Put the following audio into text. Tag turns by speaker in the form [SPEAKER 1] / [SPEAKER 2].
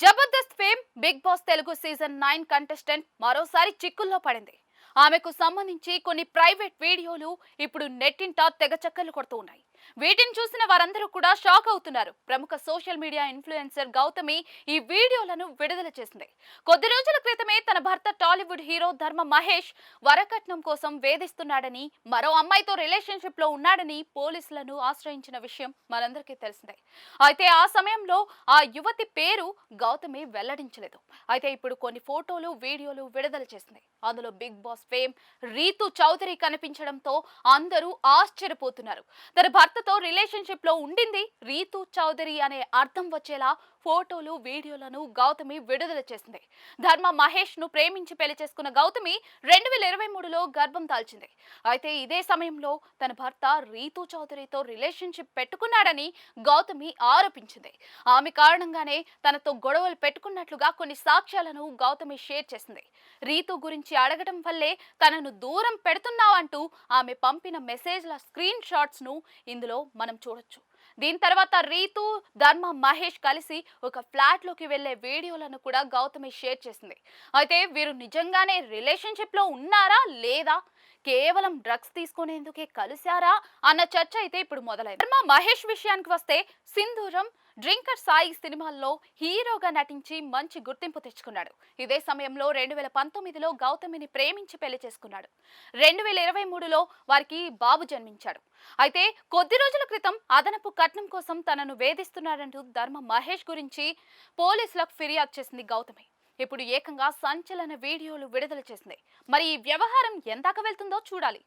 [SPEAKER 1] Jabardasth fame Bigg Boss Telugu season nine contestant మరోసారి చిక్కుల్లో పడింది. ఆమెకు సంబంధించి కొన్ని ప్రైవేట్ వీడియోలు ఇప్పుడు నెట్టింట తెగ చక్కర్లు కొడుతూ ఉన్నాయి. వీటిని చూసిన వారందరూ కూడా షాక్ అవుతున్నారు. ప్రముఖ సోషల్ మీడియా ఇన్ఫ్లుయెన్సర్ గౌతమి ఈ వీడియోలను విడుదల చేసింది. కొద్ది రోజుల క్రితమే తన భర్త టాలీవుడ్ హీరో ధర్మ మహేష్ వరకట్నం కోసం వేధిస్తున్నాడని మరో అమ్మాయితో రిలేషన్షిప్లో ఉన్నాడని పోలీసులను ఆశ్రయించిన విషయం మనందరికీ తెలిసిందే. అయితే ఆ సమయంలో ఆ యువతి పేరు గౌతమి వెల్లడించలేదు. అయితే ఇప్పుడు కొన్ని ఫోటోలు వీడియోలు విడుదల చేసింది. అందులో Bigg Boss fame Ritu Chowdary కనిపించడంతో అందరూ ఆశ్చర్యపోతున్నారు. తన భర్తతో రిలేషన్షిప్లో ఉండింది రీతు చౌదరి అనే అర్థం వచ్చేలా ఫోటోలు వీడియోలను గౌతమి విడుదల చేసింది. ధర్మ మహేష్ను ప్రేమించి పెళ్ళి చేసుకున్న గౌతమి రెండు వేల ఇరవై మూడులో గర్భం దాల్చింది. అయితే ఇదే సమయంలో తన భర్త రీతు చౌదరితో రిలేషన్షిప్ పెట్టుకున్నాడని గౌతమి ఆరోపించింది. ఆమె కారణంగానే తనతో గొడవలు పెట్టుకున్నట్లుగా కొన్ని సాక్ష్యాలను గౌతమి షేర్ చేసింది. రీతు గురించి అడగడం వల్లే తనను దూరం పెడుతున్నావంటూ ఆమె పంపిన మెసేజ్ల స్క్రీన్ షాట్స్ను ఇందులో మనం చూడొచ్చు. దీని తర్వాత రీతు ధర్మ మహేష్ కలిసి ఒక ఫ్లాట్లోకి వెళ్ళే వీడియోలను కూడా గౌతమి షేర్ చేసింది. అయితే వీరు నిజంగానే రిలేషన్షిప్లో ఉన్నారా లేదా కేవలం డ్రగ్స్ తీసుకునేందుకే కలిశారా అన్న చర్చ అయితే ఇప్పుడు మొదలైంది. ధర్మ మహేష్ విషయానికి వస్తే సింధూరం డ్రింకర్ సాయి సినిమాల్లో హీరోగా నటించి మంచి గుర్తింపు తెచ్చుకున్నాడు. ఇదే సమయంలో రెండు వేల పంతొమ్మిదిలో గౌతమిని ప్రేమించి పెళ్ళి చేసుకున్నాడు. రెండు వేల ఇరవై మూడులో వారికి బాబు జన్మించాడు. అయితే కొద్ది రోజుల క్రితం అదనపు కట్నం కోసం తనను వేధిస్తున్నాడంటూ ధర్మ మహేష్ గురించి పోలీసులకు ఫిర్యాదు చేసింది గౌతమి. ఇప్పుడు ఏకంగా సంచలన వీడియోలు విడుదల చేసింది. మరి ఈ వ్యవహారం ఎందాక వెళ్తుందో చూడాలి.